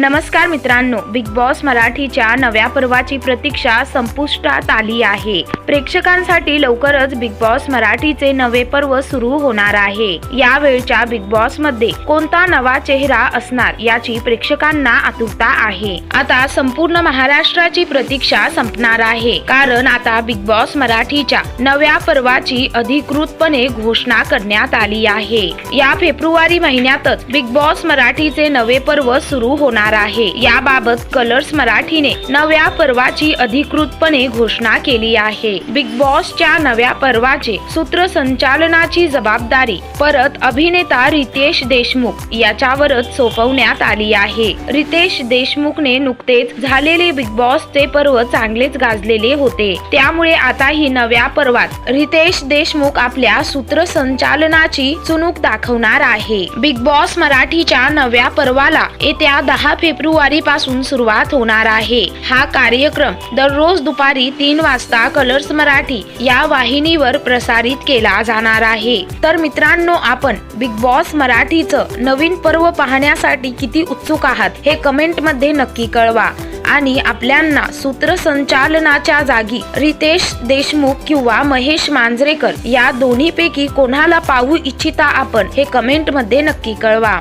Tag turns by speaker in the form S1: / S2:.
S1: नमस्कार मित्रांनो big boss मराठीच्या नव्या पर्वाची प्रतीक्षा संपुष्टात आली आहे. प्रेक्षकांसाठी लवकरच बिग बॉस मराठीचे नवे पर्व सुरू होणार आहे. यावेळच्या बिग बॉसमध्ये कोणता नवा चेहरा असणार याची प्रेक्षकांना आतुरता आहे. आता संपूर्ण महाराष्ट्राची प्रतीक्षा संपणार आहे. कारण आता बिग बॉस मराठीच्या नव्या पर्वाची अधिकृतपणे घोषणा करण्यात आली आहे. या फेब्रुवारी महिन्यातच बिग बॉस मराठीचे नवे पर्व सुरू होणार आहे. याबाबत कलर्स मराठीने नव्या पर्वाची अधिकृतपणे घोषणा केली आहे. बिग बॉसच्या नव्या पर्वाचे सूत्रसंचालनाची जबाबदारी परत अभिनेता रितेश देशमुख याच्यावरच सोपवण्यात आली आहे. रितेश देशमुखने नुकतेच झालेले बिग बॉसचे पर्व चांगलेच गाजलेले होते. त्यामुळे आता ही नव्या पर्वात रितेश देशमुख आपल्या सूत्रसंचालनाची चुणूक दाखवणार आहे. बिग बॉस मराठीच्या नव्या पर्वाला येत्या दहा फेब्रुवारी पासून सुरुवात होणार आहे. हा कार्यक्रम दररोज दुपारी तीन वाजता कलर्स मराठी या वाहिनीवर प्रसारित केला जाणार आहे. तर मित्रांनो आपण बिग बॉस मराठीचं नवीन पर्व पाहण्यासाठी किती उत्सुक आहात हे कमेंटमध्ये नक्की कळवा. आणि आपल्यांना सूत्रसंचालनाच्या जागी रितेश देशमुख किंवा महेश मांजरेकर या दोन्हीपैकी कोणाला पाहू इच्छिता आपण हे कमेंटमध्ये नक्की कळवा.